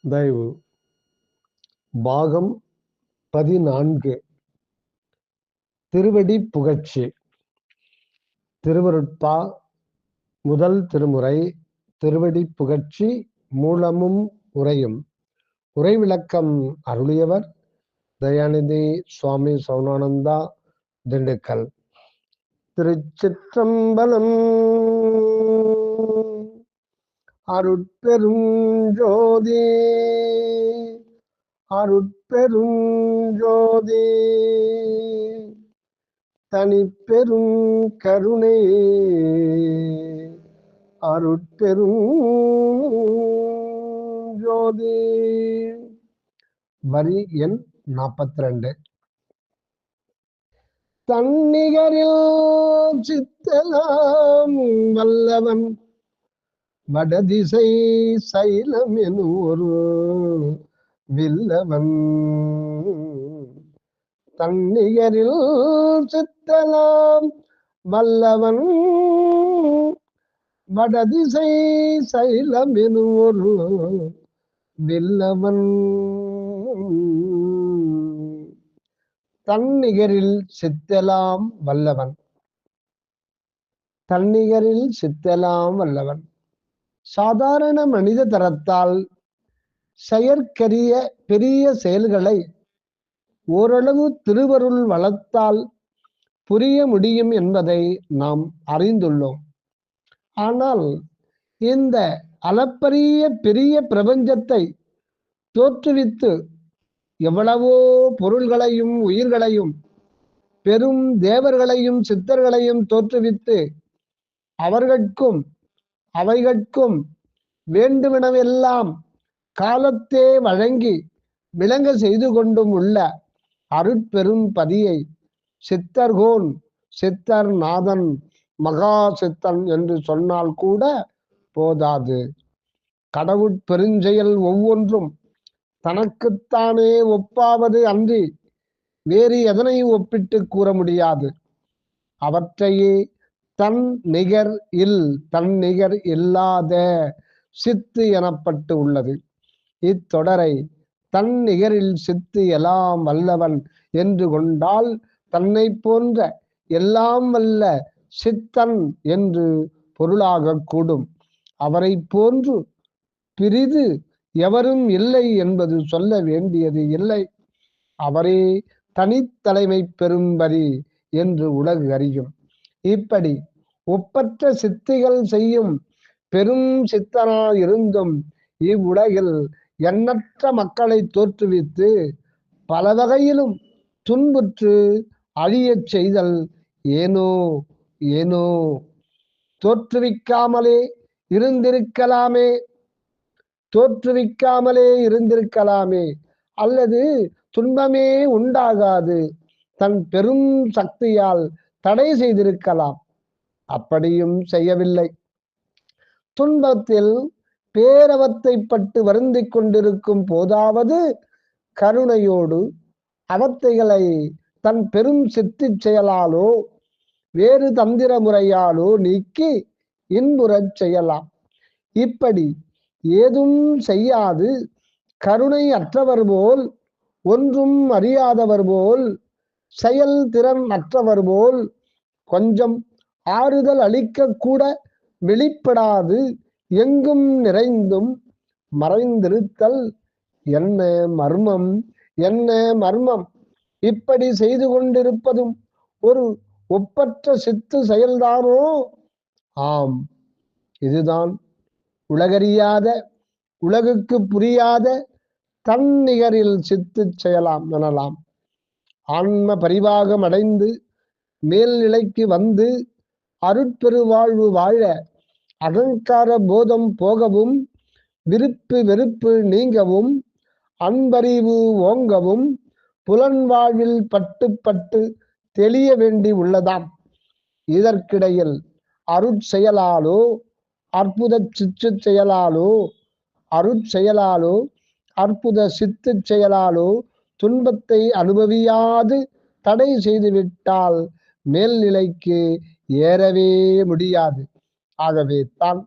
தயவு. பாகம் பதினான்கு. திருவடி புகழ்ச்சி. திருவருட்பா முதல் திருமுறை திருவடி புகழ்ச்சி மூலமும் உரையும் உரை விளக்கம் அருளியவர் தயாநிதி சுவாமி சௌனானந்தா திண்டுக்கல். திருச்சிற்றம்பலம் அருட்பெரும் ஜோதி அருட்பெரும் ஜோதி தனிப்பெரும் கருணை அருட்பெரும் ஜோதி வரி எண் நாற்பத்தி ரெண்டு தன்னிகரில் சித்தலாம் வல்லவன் வடதிசை சைலம் எனும் ஒரு வில்லவன். தன்னிகரில் சித்தலாம் வல்லவன். வடதிசை சைலம் எனும் ஒரு வில்லவன். தன்னிகரில் சித்தலாம் வல்லவன். தன்னிகரில் சித்தலாம் வல்லவன். சாதாரண மனித தரத்தால் செயற்கரிய பெரிய செயல்களை ஓரளவு திருவருள் வளர்த்தால் புரிய முடியும் என்பதை நாம் அறிந்துள்ளோம். ஆனால் இந்த அளப்பரிய பெரிய பிரபஞ்சத்தை தோற்றுவித்து எவ்வளவோ பொருள்களையும் உயிர்களையும் பெரும் தேவர்களையும் சித்தர்களையும் தோற்றுவித்து அவர்களுக்கும் அவைகட்கும் வேண்டுமெனவெல்லாம் காலத்தே வழங்கி விளங்க செய்து கொண்டும் உள்ள அருட்பெரும் பதியை சித்தர்கோன் சித்தர் நாதன் மகா சித்தன் என்று சொன்னால் கூட போதாது. கடவுட்பெருஞ்செயல் ஒவ்வொன்றும் தனக்குத்தானே ஒப்பாவது அன்றி வேறு எதனை ஒப்பிட்டு கூற முடியாது அவற்றையே தன் நிகர் இல் தன் நிகர் இல்லாத சித்து எனப்பட்டு உள்ளது. இத்தொடரை தன் நிகரில் சித்து எல்லாம் வல்லவன் என்று கொண்டால் தன்னை போன்ற எல்லாம் வல்ல சித்தன் என்று பொருளாக கூடும். அவரை போன்று பிரிது எவரும் இல்லை என்பது சொல்ல வேண்டியது இல்லை. அவரே தனித்தலைமை பெறும்படி என்று உலகு அறியும். இப்படி ஒப்பற்ற சித்திகள் செய்யும் பெரும் சித்தனாய் இருந்தும் இவ்வுலகில் எண்ணற்ற மக்களை தோற்றுவித்து பல வகையிலும் துன்புற்று அழியச் செய்தல் ஏனோ ஏனோ. தோற்றுவிக்காமலே இருந்திருக்கலாமே தோற்றுவிக்காமலே இருந்திருக்கலாமே. அல்லது துன்பமே உண்டாகாது தன் பெரும் சக்தியால் தடை செய்திருக்கலாம். அப்படியும் செய்யவில்லை. துன்பத்தில் பேரவத்தைப்பட்டு வருந்தி கொண்டிருக்கும் போதாவது கருணையோடு அவத்தைகளை தன் பெரும் சித்திச் செயலாலோ வேறு தந்திர முறையாலோ நீக்கி இன்புறச் செய்யலாம். இப்படி ஏதும் செய்யாது. கருணை அற்றவர் போல் ஒன்றும் அறியாதவர் போல் செயல் திறன் அற்றவர் போல் கொஞ்சம் ஆறுதல் அளிக்க கூட வெளிப்படாது எங்கும் நிறைந்தும் மறைந்திருத்தல். என்ன மர்மம் என்ன மர்மம்? இப்படி செய்து கொண்டிருப்பதும் ஒரு ஒப்பற்ற சித்து செயல்தானோ? ஆம் இதுதான் உலகறியாத உலகுக்கு புரியாத தன்னிகரில் சித்து செயலாம் எனலாம். ஆன்ம பரிவாகம் அடைந்து மேல்நிலைக்கு வந்து அருட்பெருவாழ்வு வாழ அகங்கார போதம் போகவும் விருப்பு வெறுப்பு நீங்கவும் அன்பறிவு ஓங்கவும் புலன்வாழ்வில் பட்டு பட்டு தெளிய வேண்டி உள்ளதாம். இதற்கிடையில் அருட்செயலாலோ அற்புத சிற்று செயலாலோ அருட்செயலாலோ அற்புத சித்து செயலாலோ துன்பத்தை அனுபவியாது தடை செய்துவிட்டால் மேல்நிலைக்கு ஏறவே முடியாது. ஆகவே தான்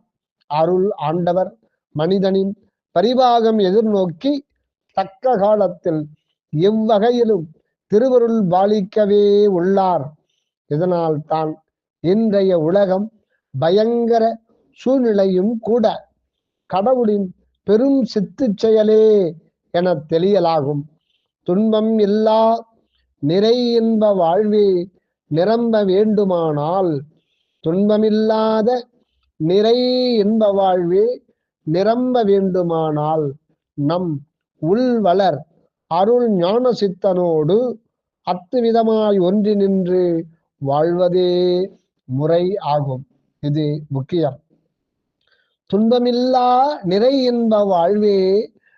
அருள் ஆண்டவர் மனிதனின் பரிபாகம் எதிர்நோக்கி தக்க காலத்தில் எவ்வகையிலும் திருவருள் பாலிக்கவே உள்ளார். இதனால் தான் இன்றைய உலகம் பயங்கர சூழ்நிலையும் கூட கடவுளின் பெரும் சித்து செயலே என தெளியலாகும். துன்பம் இல்லா நிறை இன்ப வாழ்வே நிரம்ப வேண்டுமானால் துன்பமில்லாத நிறை இன்ப வாழ்வே நிரம்ப வேண்டுமானால் நம் உள்வளர் அருள் ஞான சித்தனோடு அத்துவிதமாய் ஒன்றி நின்று வாழ்வதே முறை ஆகும். இது முக்கியம். துன்பமில்லா நிறை இன்ப வாழ்வே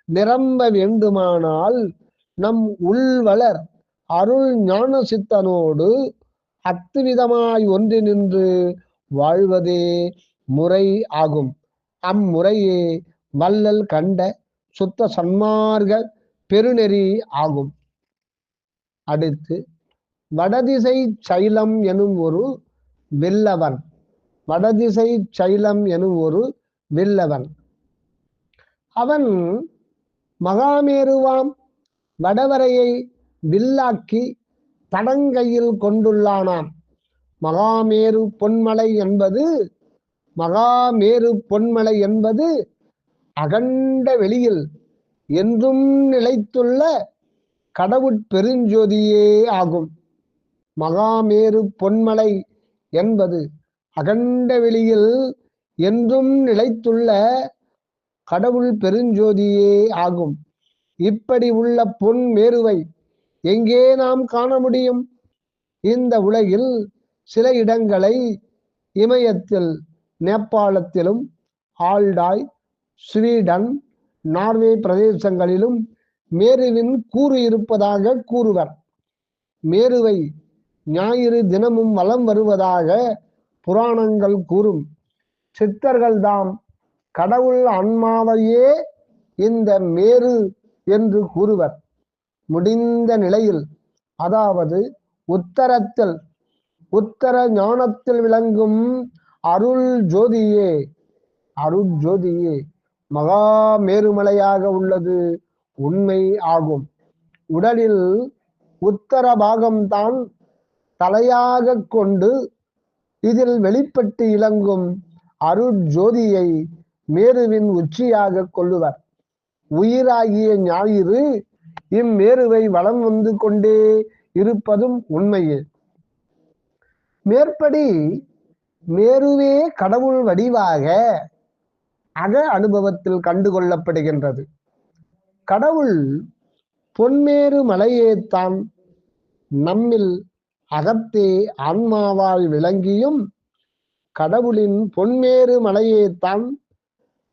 நிரம்ப வேண்டுமானால் நம் உள்வளர் அருள் ஞான சித்தனோடு அத்துவிதமாய் ஒன்று நின்று வாழ்வதே முறை ஆகும். அம்முறையே வள்ளல் கண்ட சுத்த சன்மார்க பெருநெறி ஆகும். அடுத்து வடதிசை சைலம் எனும் ஒரு வில்லவன். வடதிசை சைலம் எனும் ஒரு வில்லவன். அவன் மகாமேருவாம் வடவரையை வில்லாக்கி தடங்கையில் கொண்டுள்ளானாம். மகாமேரு பொன்மலை என்பது மகாமேரு பொன்மலை என்பது அகண்ட வெளியில் என்றும் நிலைத்துள்ள கடவுட் பெருஞ்சோதியே ஆகும். மகாமேரு பொன்மலை என்பது அகண்ட வெளியில் என்றும் நிலைத்துள்ள கடவுள் பெருஞ்சோதியே ஆகும். இப்படி உள்ள பொன் மேருவை எங்கே நாம் காண முடியும்? இந்த உலகில் சில இடங்களை இமயத்தில் நேபாளத்திலும் ஆல்டாய் ஸ்வீடன் நார்வே பிரதேசங்களிலும் மேருவின் கூறு இருப்பதாக கூறுவர். மேருவை ஞாயிறு தினமும் வலம் வருவதாக புராணங்கள் கூறும். சித்தர்கள் தாம் கடவுள் அன்மாவையே இந்த மேரு என்று கூறுவர். முடிந்த நிலையில் அதாவது உத்தரத்தில் உத்தர ஞானத்தில் விளங்கும் அருள் ஜோதியே அருள் ஜோதியே மகா மேருமலையாக உள்ளது உண்மை ஆகும். உடலில் உத்தர பாகம்தான் தலையாக கொண்டு இதில் வெளிப்பட்டு இளங்கும் அருட்ஜோதியை மேருவின் உச்சியாக கொள்ளுவர். உயிராகிய ஞாயிறு இம்மேருவை வளம் வந்து கொண்டே இருப்பதும் உண்மையே. மேற்படி மேருவே கடவுள் வடிவாக அக அனுபவத்தில் கண்டுகொள்ளப்படுகின்றது. கடவுள் பொன்மேரு மலையேத்தான் நம்மில் அகத்தே ஆன்மாவால் விளங்கியும் கடவுளின் பொன்மேரு மலையேத்தான்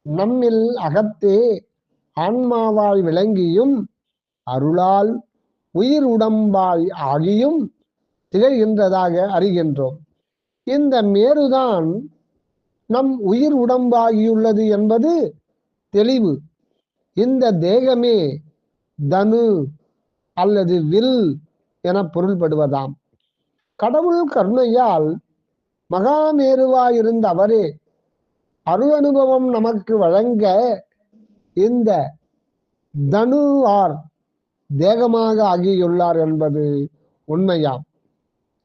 நம்மில் அகத்தே ஆன்மாவாய் விளங்கியும் அருளால் உயிர் உடம்பாய் ஆகியும் திகழ்கின்றதாக அறிகின்றோம். இந்த மேருதான் நம் உயிர் உடம்பாகியுள்ளது என்பது தெளிவு. இந்த தேகமே தனு அல்லது வில் என பொருள்படுவதாம். கடவுள் கருணையால் மகாமேருவாயிருந்த அவரே அருள் அனுபவம் நமக்கு வழங்க இந்த தனு ஆர் தேகமாக ஆகியுள்ளார் என்பது உண்மையாம்.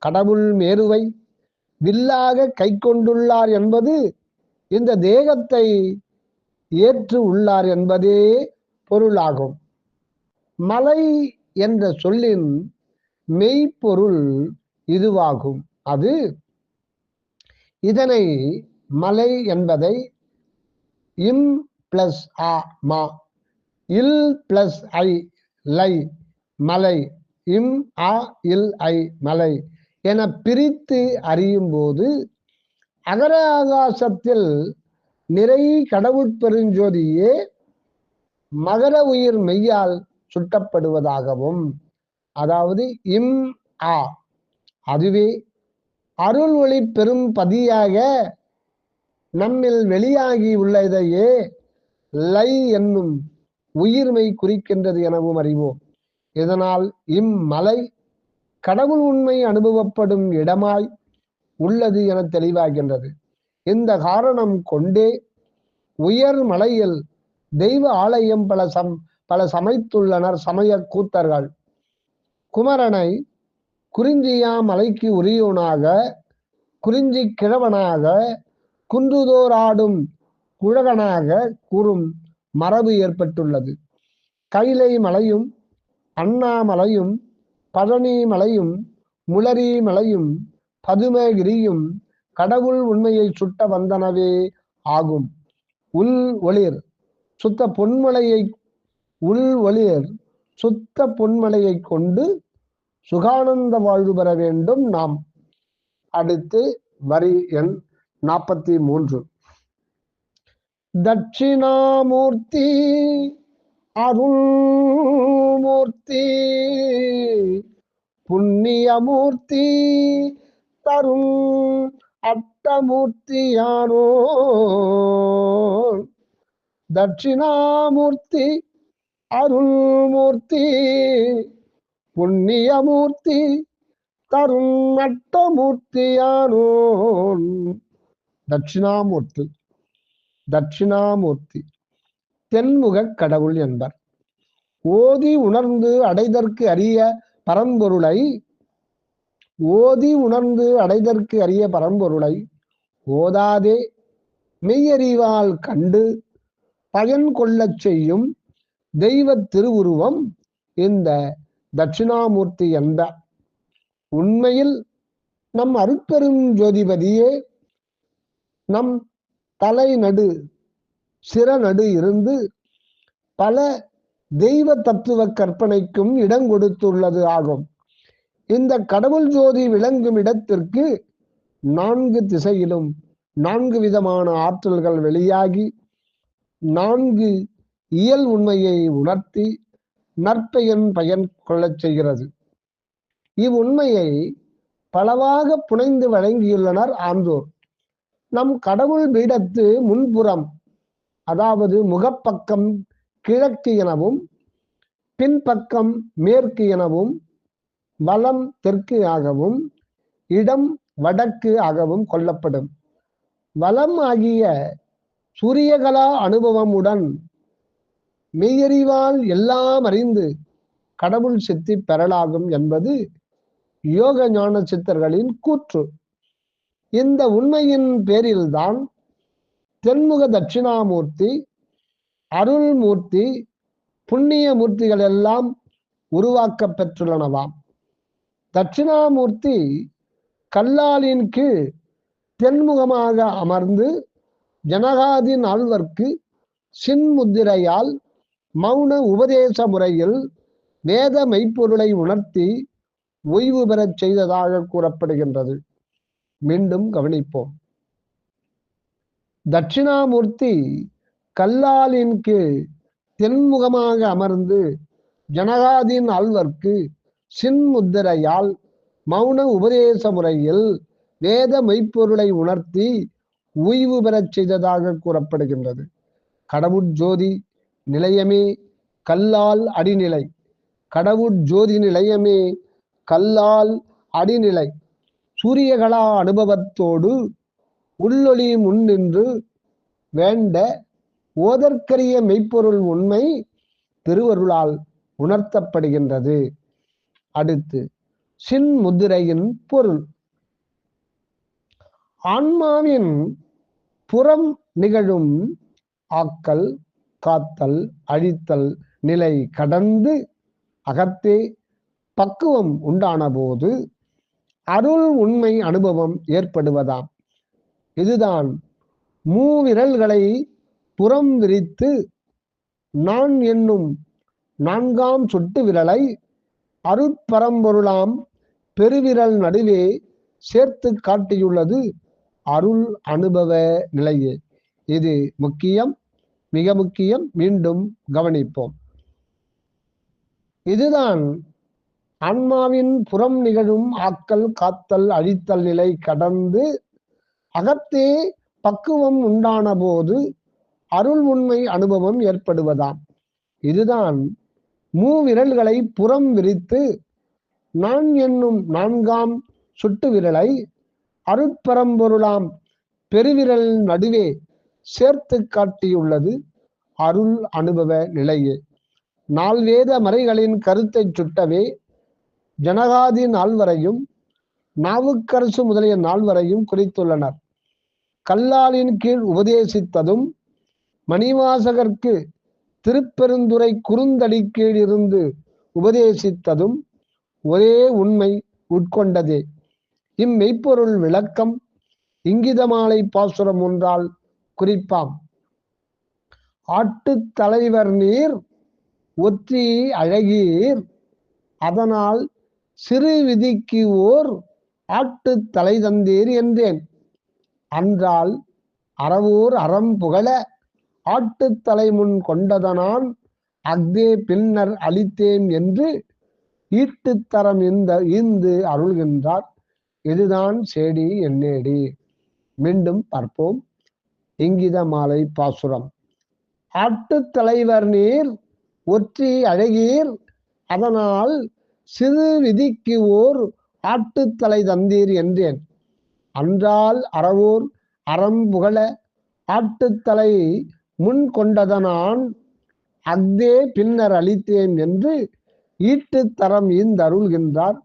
கடவுள் மேருவை வில்லாக கை கொண்டுள்ளார் என்பது இந்த தேகத்தை ஏற்று உள்ளார் என்பதே பொருளாகும். மலை என்ற சொல்லின் மெய்ப்பொருள் இதுவாகும். அது இதனை மலை என்பதை இம் பிளஸ் அ மா இல் பிளஸ் ஐ லை மலை இம் ஆ இல் ஐ மலை என பிரித்து அறியும் போது அகர ஆகாசத்தில் நிறை கடவுட்பெருஞ்சோதியே மகர உயிர் மெய்யால் சுட்டப்படுவதாகவும் அதாவது இம் ஆ அதுவே அருள் ஒளி பெரும் பதியாக நம்மில் வெளியாகி உள்ளதையே லை என்னும் உயிர்மை குறிக்கின்றது எனவும் அறிவோம். இதனால் இம்மலை கடவுள் உண்மை அனுபவப்படும் இடமாய் உள்ளது என தெளிவாகின்றது. இந்த காரணம் கொண்டே உயர் மலையில் தெய்வ ஆலயம் பல சம் பல சமைத்துள்ளனர் சமய கூத்தர்கள். குமரனை குறிஞ்சியா மலைக்கு உரியோனாக குறிஞ்சி கிழவனாக குன்றுதோராடும் குழகனாக கூறும் மரபு ஏற்பட்டுள்ளது. கைலை மலையும் அண்ணாமலையும் பழனி மலையும் முளரி மலையும் பதுமகிரியும் கடவுள் உண்மையை சுட்ட வந்தனவே ஆகும். உள் ஒளிர் சுத்த பொன்மலையை உள் ஒளிர் சுத்த பொன்மலையை கொண்டு சுகானந்த வாழ்வு பெற வேண்டும் நாம். அடுத்து வரி எண் நாற்பத்தி மூன்று. தட்சிணாமூர்த்தி அருள்மூர்த்தி புண்ணியமூர்த்தி தரும் அட்டமூர்த்தியானோ தட்சிணாமூர்த்தி அருள்மூர்த்தி புண்ணியமூர்த்தி தரும் அட்டமூர்த்தியானோ தட்சிணாமூர்த்தி. தட்சிணாமூர்த்தி. தென்முக கடவுள் என்பர். ஓதி உணர்ந்து அடைதற்கு அரிய பரம்பொருளை ஓதி உணர்ந்து அடைதற்கு அரிய பரம்பொருளை ஓதாதே மெய்யறிவால் கண்டு பயன் கொள்ளச் செய்யும் தெய்வ திருவுருவம் இந்த தட்சிணாமூர்த்தி என்ப உண்மையில் நம் அருட்பெரும் ஜோதிபதியே நம் தலை நடு சிறநடு இருந்து பல தெய்வ தத்துவ கற்பனைக்கும் இடம் கொடுத்துள்ளது ஆகும். இந்த கடவுள் ஜோதி விளங்கும் இடத்திற்கு நான்கு திசையிலும் நான்கு விதமான ஆற்றல்கள் வெளியாகி நான்கு இயல் உண்மையை உணர்த்தி நற்பெயன் பயன் கொள்ளச் செய்கிறது. இவ்வுண்மையை பலவாக புனைந்து வழங்கியுள்ளனர் ஆன்றோர். நம் கடவுள் பீடத்து முன்புறம் அதாவது முகப்பக்கம் கிழக்கு எனவும் பின்பக்கம் மேற்கு எனவும் வலம் தெற்கு ஆகவும் இடம் வடக்கு ஆகவும் கொள்ளப்படும். வலம் ஆகிய சூரியகலா அனுபவமுடன் மெய்யறிவால் எல்லாம் அறிந்து கடவுள் சித்தி பெறலாகும் என்பது யோக ஞான சித்தர்களின் கூற்று. இந்த உண்மையின் பேரில்தான் தென்முக தட்சிணாமூர்த்தி அருள்மூர்த்தி புண்ணிய மூர்த்திகள் எல்லாம் உருவாக்க பெற்றுள்ளனவாம் தட்சிணாமூர்த்தி கல்லாலின் கீழ் தென்முகமாக அமர்ந்து ஜனகாதின் ஆழ்வர்க்கு சின்முத்திரையால் மௌன உபதேச முறையில் வேத மெய்ப்பொருளை உணர்த்தி ஓய்வு பெறச் செய்ததாக கூறப்படுகின்றது. மீண்டும் கவனிப்போம். தட்சிணாமூர்த்தி கல்லாலின் கீழ் தென்முகமாக அமர்ந்து ஜனகாதின் ஆழ்வர்க்கு சின்முத்திரையால் மௌன உபதேச முறையில் வேத மெய்ப்பொருளை உணர்த்தி ஓய்வு பெறச் செய்ததாக கூறப்படுகின்றது. கடவுட் ஜோதி நிலையமே கல்லால் அடிநிலை. கடவுட் ஜோதி நிலையமே கல்லால் அடிநிலை. சூரியகலா அனுபவத்தோடு உள்ளொளி முன் நின்று வேண்ட ஓதற்கரிய மெய்ப்பொருள் உண்மை திருவருளால் உணர்த்தப்படுகின்றது. அடுத்து சின் முதிரையின் பொருள். ஆன்மாவின் புறம் நிகழும் ஆக்கல் காத்தல் அழித்தல் நிலை கடந்து அகத்தே பக்குவம் உண்டான போது அருள் உண்மை அனுபவம் ஏற்படுவதாம். இதுதான் மூவிரல்களை புறம் விரித்து நான் என்னும் நான்காம் சுட்டு விரலை அருட்பரம்பொருளாம் பெருவிரல் நடுவே சேர்த்து காட்டியுள்ளது அருள் அனுபவ நிலையே. இது முக்கியம் மிக முக்கியம். மீண்டும் கவனிப்போம். இதுதான் ஆன்மாவின் புறம் நிகழும் ஆக்கல் காத்தல் அழித்தல் நிலை கடந்து அகத்தே பக்குவம் உண்டான போது அருள் உண்மை அனுபவம் ஏற்படுவதாம். இதுதான் மூவிரல்களை புறம் விரித்து நான் என்னும் நான்காம் சுட்டு விரலை அருட்பரம்பொருளாம் பெருவிரல் நடுவே சேர்த்து காட்டியுள்ளது அருள் அனுபவ நிலையே. நால்வேத மறைகளின் கருத்தை சுட்டவே ஜனகாதி நால்வரையும் நாவுக்கரசு முதலிய நால்வரையும் குறித்துள்ளனர். கல்லாலின் கீழ் உபதேசித்ததும் மணிவாசகர்க்கு திருப்பெருந்துறை குறுந்தடி கீழ் இருந்து உபதேசித்ததும் ஒரே உண்மை உட்கொண்டதே. இம்மெய்ப்பொருள் விளக்கம் இங்கிதமாலை பாசுரம் ஒன்றால் குறிப்பாம். ஆட்டு தலைவர் நீர் ஒற்றி அழகீர் அதனால் சிறு விதிக்கு ஓர் ஆட்டு தலை தந்தீர் என்றேன். அன்றால் அறவோர் அறம் புகழ ஆட்டு தலை முன் கொண்டதனான். அக்தே பின்னர் அளித்தேன் என்று ஈட்டுத்தரம் இந்த ஈந்து அருள்கின்றார். இதுதான் சேடி என்னேடி மீண்டும் பார்ப்போம். இங்கித மாலை பாசுரம். ஆட்டுத்தலைவர் நீர் ஒற்றி அழகீர். அதனால் சிறு விதிக்கு ஓர் ஆட்டுத்தலை தந்தீர் என்றேன். அன்றால் அறவோர் அறம் புகழ ஆட்டுத்தலை முன் கொண்டதனான் அக்தே பின்னர் அளித்தேன் என்று ஈட்டு தரம் ஈந்தருள்கின்றார்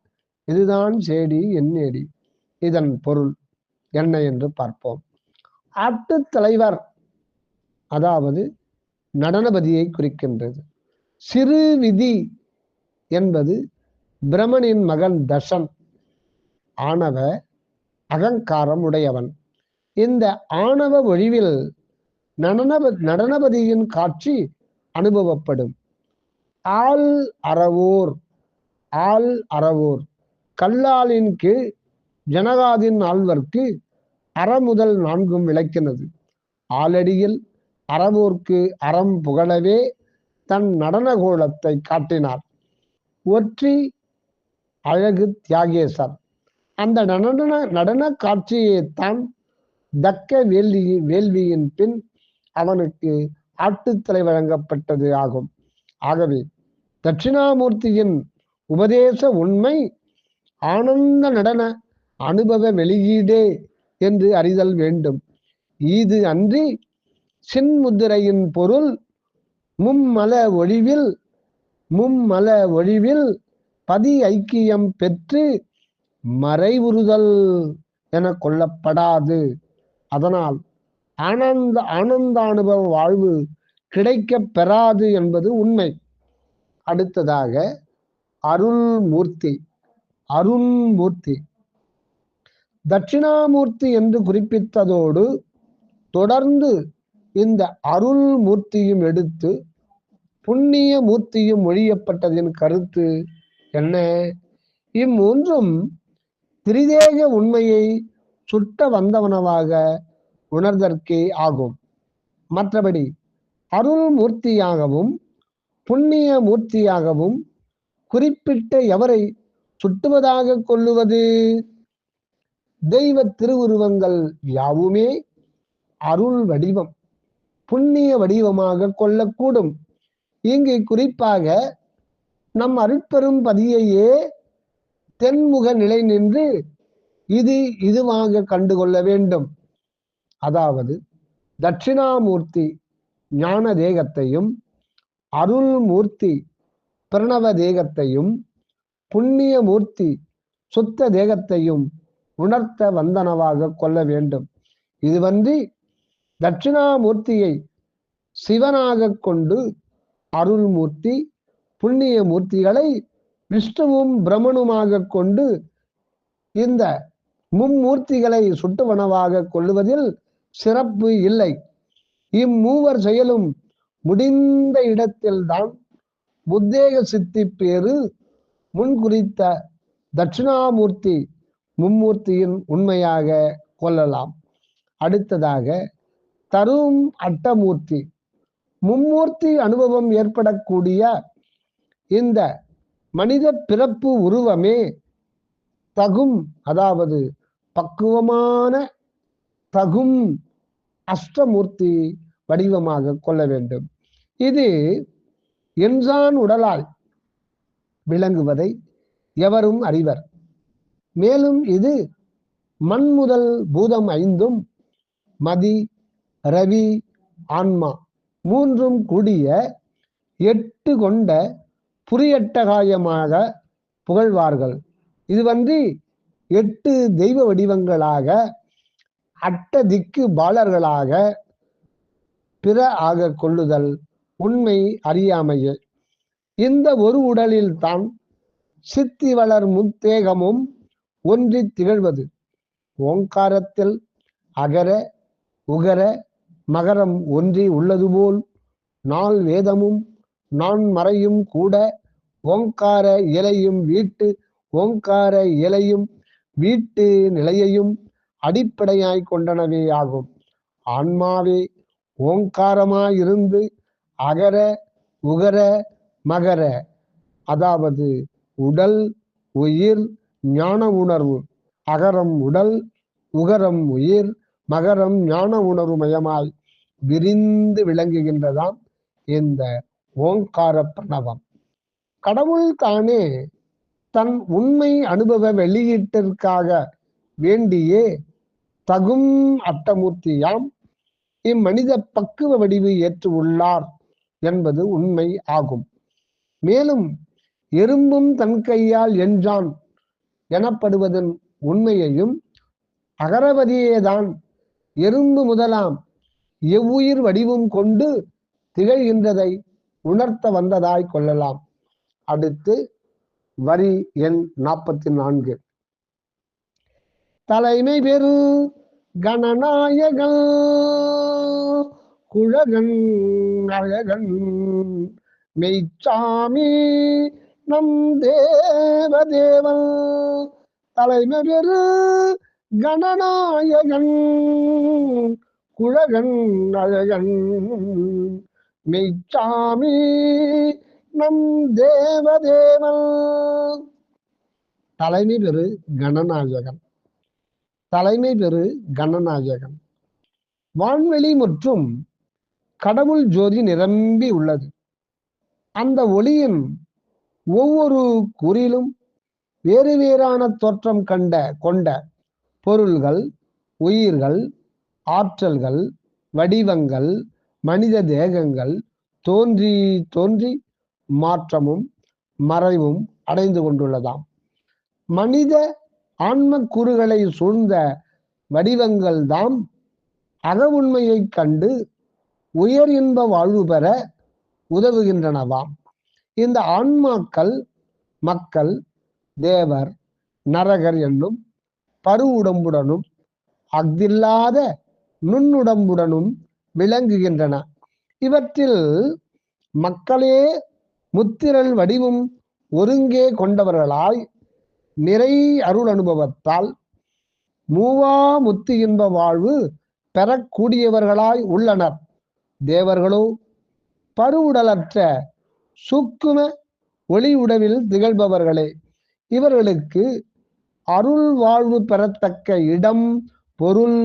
இதுதான் சேடி என்னேடி? இதன் பொருள் என்ன என்று பார்ப்போம். ஆட்டுத்தலைவர் அதாவது நடனபதியை குறிக்கின்றது. சிறு விதி என்பது பிரமனின் மகன் தசன் ஆணவ அகங்காரம் உடையவன். இந்த ஆணவ ஒழிவில் நடனப நடனபதியின் காட்சி அனுபவப்படும். ஆள் அறவோர் ஆள் அறவோர். கல்லாலின் கீழ் ஜனகாதின் ஆழ்வர்க்கு அறமுதல் நான்கும் விளக்கினது. ஆலடியில் அறவோர்க்கு அறம் புகழவே தன் நடன கோலத்தை காட்டினார். ஒற்றி அழகு தியாகேசர் அந்த நடன நடன காட்சியைத்தான் தக்க வேள்வி வேள்வியின் பின் அவனுக்கு ஆட்டுத்தலை வழங்கப்பட்டது ஆகும். ஆகவே தட்சிணாமூர்த்தியின் உபதேச உண்மை ஆனந்த நடன அனுபவ வெளியீடே என்று அறிதல் வேண்டும். இது அன்றி சின்முதிரையின் பொருள் மும்மல ஒழிவில் மும்மல ஒழிவில் பதி ஐக்கியம் பெற்று மறைவுறுதல் என கொள்ளப்படாது. அதனால் ஆனந்த ஆனந்த அனுபவ வாழ்வு கிடைக்க பெறாது என்பது உண்மை. அடுத்ததாக அருள்மூர்த்தி அருண்மூர்த்தி. தட்சிணாமூர்த்தி என்று குறிப்பிட்டதோடு தொடர்ந்து இந்த அருள் மூர்த்தியும் எடுத்து புண்ணிய மூர்த்தியும் மொழியப்பட்டதின் கருத்து என்ன? இம்மூன்றும் திரிதேக உண்மையை சுட்ட வந்தவனவாக உணர்தற்கே ஆகும். மற்றபடி அருள் மூர்த்தியாகவும் புண்ணிய மூர்த்தியாகவும் குறிப்பிட்ட எவரை சுட்டுவதாக கொள்ளுவது? தெய்வ திருவுருவங்கள் யாவுமே அருள் வடிவம் புண்ணிய வடிவமாக கொள்ளக்கூடும். இங்கு குறிப்பாக நம் அருட்பெரும் பதியையே தென்முக நிலை நின்று இது இதுவாக கண்டுகொள்ள வேண்டும். அதாவது தட்சிணாமூர்த்தி ஞான தேகத்தையும் அருள்மூர்த்தி பிரணவ தேகத்தையும் புண்ணிய மூர்த்தி சுத்த தேகத்தையும் உணர்த்த வந்தனவாக கொள்ள வேண்டும். இது வந்து தட்சிணாமூர்த்தியை சிவனாக கொண்டு அருள்மூர்த்தி புண்ணிய மூர்த்திகளை விஷ்ணுவும் பிரம்மனுமாக கொண்டு இந்த மும்மூர்த்திகளை சுட்டுவனவாக கொள்ளுவதில் சிறப்பு இல்லை. இம்மூவர் செயலும் முடிந்த இடத்தில்தான் புத்தேக சித்தி பேரு முன்குறித்த தட்சிணாமூர்த்தி மும்மூர்த்தியின் உண்மையாக கொள்ளலாம். அடுத்ததாக தரும் அட்டமூர்த்தி. மும்மூர்த்தி அனுபவம் ஏற்படக்கூடிய இந்த மனித பிறப்பு உருவமே தகும் அதாவது பக்குவமான தகும் அஷ்டமூர்த்தி வடிவமாக கொள்ள வேண்டும். இது என்சான் உடலால் விளங்குவதை எவரும் அறிவர். மேலும் இது மண் முதல் பூதம் ஐந்தும் மதி ரவி ஆன்மா மூன்றும் கூடிய எட்டு கொண்ட புரியட்டகாயமாக புகழ்வார்கள். இது வந்து எட்டு தெய்வ வடிவங்களாக அட்ட திக்கு பாலர்களாக பிற ஆக கொள்ளுதல் உண்மை அறியாமையே. இந்த ஒரு உடலில் தான் சித்தி வளர் முத்தேகமும் ஒன்றி திகழ்வது. ஓங்காரத்தில் அகர உகர மகரம் ஒன்றி உள்ளது போல் நாள் வேதமும் நான் மறையும் கூட ஓங்கார இலையும் வீட்டு ஓங்கார இலையும் வீட்டு நிலையையும் அடிப்படையாய் கொண்டனவே ஆகும். ஆன்மாவே ஓங்காரமாயிருந்து அகர உகர மகர அதாவது உடல் உயிர் ஞான உணர்வு அகரம் உடல் உகரம் உயிர் மகரம் ஞான உணர்வு மயமாய் விரிந்து விளங்குகின்றதாம் இந்த ஓங்கார பிரணவம். கடவுள் தானே தன் உண்மை அனுபவ வெளியீட்டிற்காக வேண்டியே தகும் அட்டமூர்த்தியாம். இம்மனித பக்குவ வடிவு ஏற்று உள்ளார் என்பது உண்மை ஆகும். மேலும் எறும்பும் தன் கையால் என்றான் எனப்படுவதன் உண்மையையும் அகரவதியேதான். எறும்பு முதலாம் எவ்வுயிர் வடிவும் கொண்டு திகழ்கின்றதை உணர்த்த வந்ததாய் கொள்ளலாம். அடுத்து வரி எண் நாற்பத்தி நான்கு தலைமை பெரு கணநாயகன் குழகன் அழகன் மெய்ச்சாமி நம் தேவதேவன். தலைமை பெரு கணநாயகன் குழகன் அழகன் மெய்ச்சாமி நம் தேவதேவன். தலைமை பெரு கணநாயகன். தலைமை பெரு கணநாயகன். வான்வெளி மற்றும் கடவுள் ஜோதி நிரம்பி உள்ளது. அந்த ஒளியின் ஒவ்வொரு குறிலும் வேறு வேறான தோற்றம் கண்ட கொண்ட பொருள்கள் உயிர்கள் ஆற்றல்கள் வடிவங்கள் மனித தேகங்கள் தோன்றி தோன்றி மாற்றமும் மறைவும் அடைந்து கொண்டுள்ளதாம். மனித ஆன்ம கூறுகளை சூழ்ந்த வடிவங்கள் தாம் அக கண்டு உயர் இன்ப வாழ்வு பெற உதவுகின்றனவாம். இந்த ஆன்மாக்கள் மக்கள் தேவர் நரகர் என்னும் பரு உடம்புடனும் அஃதில்லாத நுண்ணுடம்புடனும் விளங்குகின்றன. இவற்றில் மக்களே முத்திரள் வடிவும் ஒருங்கே கொண்டவர்களாய் நிறை அருள் அனுபவத்தால் மூவா முத்து இன்ப வாழ்வு பெறக்கூடியவர்களாய் உள்ளனர். தேவர்களோ பருவுடலற்ற சுக்கும ஒளியுடவில் திகழ்பவர்களே இவர்களுக்கு அருள் வாழ்வு பெறத்தக்க இடம் பொருள்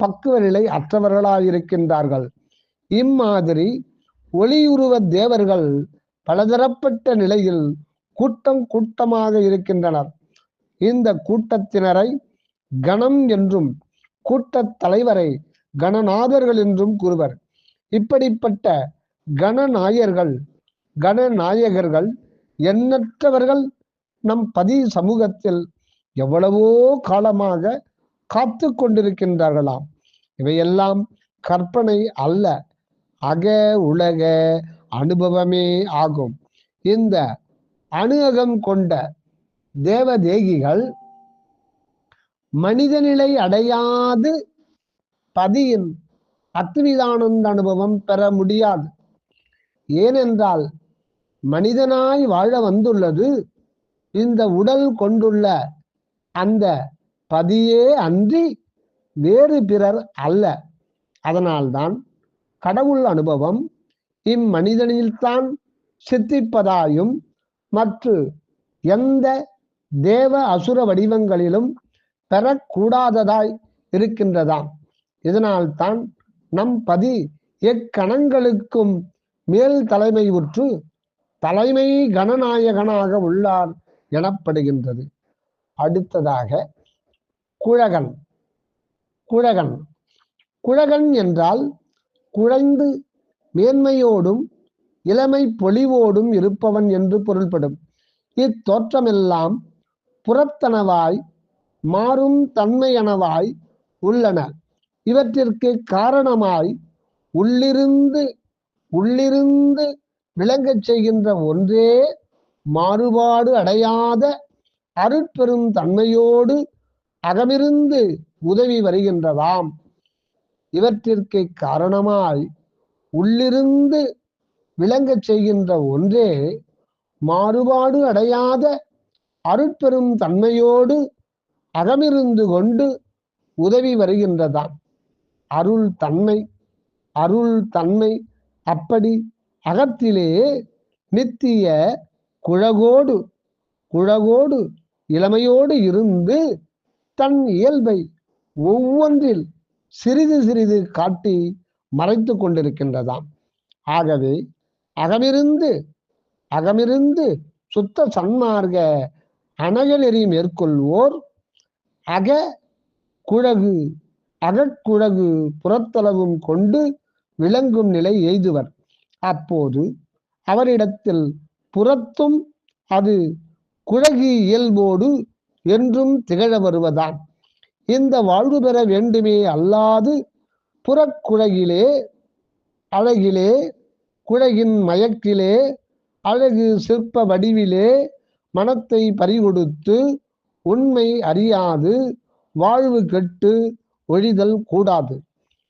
பக்குவ நிலை அற்றவர்களாயிருக்கின்றார்கள். இம்மாதிரி ஒளியுருவ தேவர்கள் பலதரப்பட்ட நிலையில் கூட்டம் கூட்டமாக இருக்கின்றனர். இந்த கூட்டத்தினரை கணம் என்றும் கூட்டத் தலைவரை கணநாதர்கள் என்றும் கூறுவர். இப்படிப்பட்ட கணநாயர்கள் கணநாயகர்கள் எண்ணற்றவர்கள் நம் பதி சமூகத்தில் எவ்வளவோ காலமாக காத்து கொண்டிருக்கின்றார்களாம். இவையெல்லாம் கற்பனை அல்ல. அக உலக அனுபவமே ஆகும். இந்த அணுகம் கொண்ட தேவதேகிகள் மனிதநிலை அடையாது. பதியின் அத்விதானந்த அனுபவம் பெற முடியாது. ஏனென்றால் மனிதனாய் வாழ வந்துள்ளது. இந்த உடல் கொண்டுள்ள அந்த பதியே அன்றி வேறு பிறர் அல்ல. அதனால்தான் கடவுள் அனுபவம் இம்மனிதனில்தான் சித்திப்பதாயும் மற்ற எந்த தேவ அசுர வடிவங்களிலும் பெறக்கூடாததாய் இருக்கின்றதாம். இதனால்தான் நம் பதி எக்கணங்களுக்கும் மேல் தலைமை உற்று தலைமை கணநாயகனாக உள்ளார் எனப்படுகின்றது. அடுத்ததாக குழகன். குழகன். குழகன் என்றால் குழைந்து மேன்மையோடும் இளமை பொலிவோடும் இருப்பவன் என்று பொருள்படும். இத்தோற்றமெல்லாம் புறத்தனவாய் மாறும் தன்மையனவாய் உள்ளன. இவற்றிற்கு காரணமாய் உள்ளிருந்து உள்ளிருந்து விளங்கச் செய்கின்ற ஒன்றே மாறுபாடு அடையாத அருட்பெரும் தன்மையோடு அகமிருந்து உதவி வருகின்றதாம். இவற்றிற்கு காரணமாய் உள்ளிருந்து விளங்கச் செய்கின்ற ஒன்றே மாறுபாடு அடையாத அருட்பெரும் தன்மையோடு அகமிருந்து கொண்டு உதவி வருகின்றதாம். அருள் தன்மை அருள் தன்மை அப்படி அகத்திலே நித்திய குழகோடு குழகோடு இளமையோடு இருந்து தன் இயல்பை ஒவ்வொன்றில் சிறிது சிறிது காட்டி மறைத்து கொண்டிருக்கின்றதாம். ஆகவே அகமிருந்து அகமிருந்து சுத்த சன்மார்க்க அனகநெறி மேற்கொள்வோர் அக குழகு அகக்குழகு புறத்தளவும் கொண்டு விளங்கும் நிலை எய்துவர். அப்போது அவரிடத்தில் புறத்தும் அது குழகு இயல்போடு என்றும் திகழ வருவதாம். இந்த வாழ்வு பெற வேண்டுமே அல்லாது புறக்குழகிலே அழகிலே குழகின் மயக்கிலே அழகு சிற்ப வடிவிலே மனத்தை பறிகொடுத்து உண்மை அறியாது வாழ்வு கெட்டு ஒழிதல் கூடாது.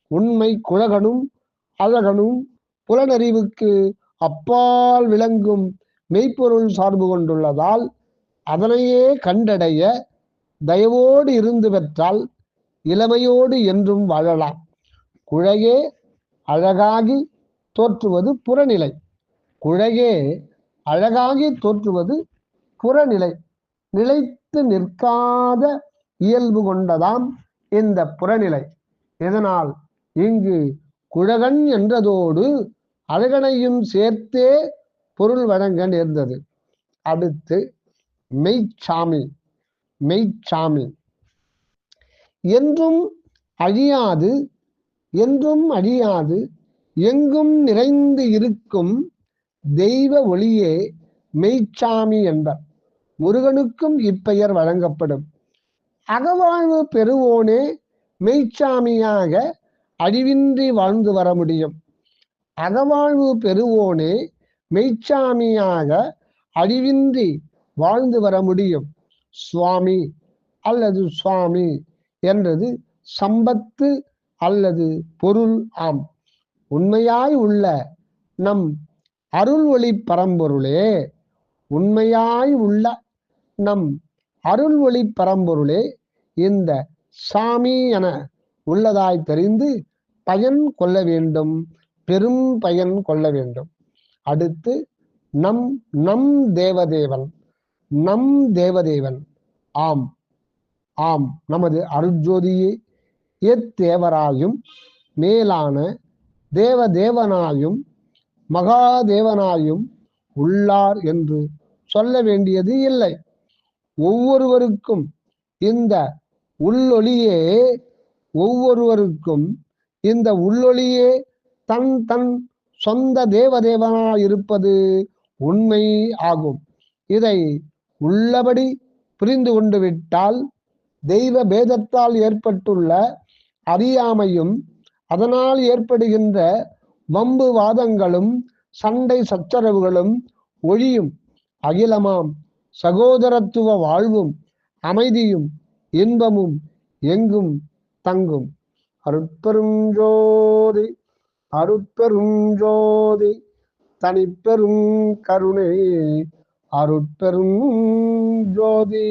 உண்மை குழகனும் அழகனும் புலனறிவுக்கு அப்பால் விளங்கும் மெய்ப்பொருள் சார்பு கொண்டுள்ளதால் அதனையே கண்டடைய தயவோடு இருந்து பெற்றால் இளமையோடு என்றும் வாழலாம். குழையே அழகாகி தோற்றுவது புறநிலை. குழகே அழகாகி தோற்றுவது புறநிலை. நிலைத்து நிற்காத இயல்பு கொண்டதாம் இந்த புறநிலை. இதனால் இங்கு குழகன் என்றதோடு அழகனையும் சேர்த்தே பொருள் வழங்க நேர்ந்தது. அடுத்து மெய்ச்சாமி. மெய்ச்சாமி. என்றும் அழியாது என்றும் அழியாது எங்கும் நிறைந்து இருக்கும் தெய்வ ஒளியே மெய்ச்சாமி என்பர். முருகனுக்கும் இப்பெயர் வழங்கப்படும். அகவாழ்வு பெறுவோனே மெய்ச்சாமியாக அழிவின்றி வாழ்ந்து வர முடியும். அகவாழ்வு பெறுவோனே மெய்ச்சாமியாக அழிவின்றி வாழ்ந்து வர முடியும். சுவாமி அல்லது சுவாமி என்றது சம்பத்து அல்லது பொருள் ஆம். உண்மையாய் உள்ள நம் அருள் ஒளி பரம்பொருளே உண்மையாய் உள்ள நம் அருள் ஒளி பரம்பொருளே இந்த சாமி என உள்ளதாய் தெரிந்து பயன் கொள்ள வேண்டும் பெரும் பயன் கொள்ள வேண்டும். அடுத்து நம் நம் தேவதேவன் நம் தேவதேவன். ஆம் ஆம். நமது அருட்ஜோதியே எத்தேவராயும் மேலான தேவதேவனாயும் மகாதேவனாயும் உள்ளார் என்று சொல்ல வேண்டியது இல்லை. ஒவ்வொருவருக்கும் இந்த உள்ளொளியே ஒவ்வொருவருக்கும் இந்த உள்ளொளியே தன் தன் சொந்த தேவதேவனாய் இருப்பது உண்மை ஆகும். இதை உள்ளபடி புரிந்து கொண்டு விட்டால் தெய்வ பேதத்தால் ஏற்பட்டுள்ள அறியாமையும் அதனால் ஏற்படுகின்ற வம்பு வாதங்களும் சண்டை சச்சரவுகளும் ஒழியும். அகிலமாம் சகோதரத்துவ வாழ்வும் அமைதியும் இன்பமும் எங்கும் தங்கும். அருட்பெரும் ஜோதி அருட்பெரும் ஜோதி தனிப்பெரும் கருணை அருட்பெரும் ஜோதி.